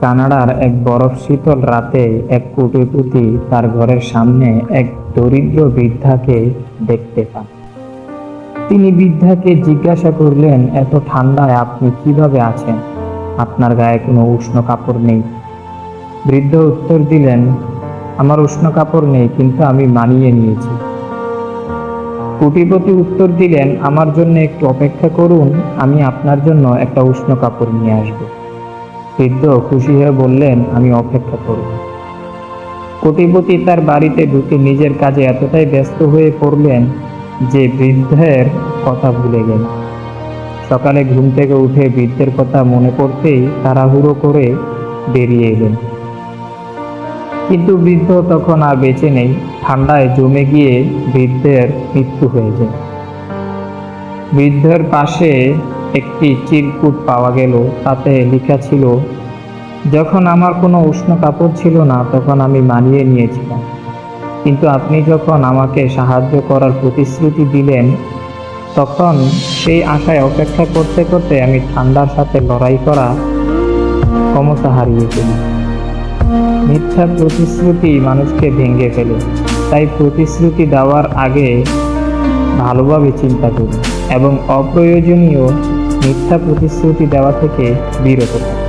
কানাডার এক বরফ শীতল রাতে এক কোটিপতি তার ঘরের সামনে এক দরিদ্র বৃদ্ধাকে দেখতে পান। তিনি বৃদ্ধাকে জিজ্ঞাসা করলেন, এত ঠান্ডায় আপনি কীভাবে আছেন? আপনার গায়ে কোনো উষ্ণ কাপড় নেই। বৃদ্ধ উত্তর দিলেন, আমার উষ্ণ কাপড় নেই, কিন্তু আমি মানিয়ে নিয়েছি। কোটিপতি উত্তর দিলেন, আমার জন্য একটু অপেক্ষা করুন, আমি আপনার জন্য একটা উষ্ণ কাপড় নিয়ে আসব। বৃদ্ধ খুশি হয়ে বললেন, আমি অপেক্ষা করব। কোটিপতি তার বাড়িতে ঢুকে নিজের কাজে এতটাই ব্যস্ত হয়ে পড়লেন যে বৃদ্ধের কথা ভুলে গেল। সকালে ঘুম থেকে উঠে বৃদ্ধের কথা মনে পড়তেই তাড়াহুড়ো করে বেরিয়ে এলেন। কিন্তু বৃদ্ধ তখন আর বেঁচে নেই। ঠান্ডায় জমে গিয়ে বৃদ্ধের মৃত্যু হয়ে যায়। বৃদ্ধের পাশে একটি চিরকুট পাওয়া গেল, তাতে লেখা ছিল, যখন আমার কোনো উষ্ণ কাপড় ছিল না, তখন আমি মানিয়ে নিয়েছিলাম। কিন্তু আপনি যখন আমাকে সাহায্য করার প্রতিশ্রুতি দিলেন, তখন সেই আশায় অপেক্ষা করতে করতে আমি ঠান্ডার সাথে লড়াই করা ক্ষমতা হারিয়ে ফেলি। মিথ্যা প্রতিশ্রুতি মানুষকে ভেঙে ফেলে। তাই প্রতিশ্রুতি দেওয়ার আগে ভালোভাবে চিন্তা করুন এবং অপ্রয়োজনীয় মিথ্যা প্রতিশ্রুতি দেওয়া থেকে বিরত থাকুন।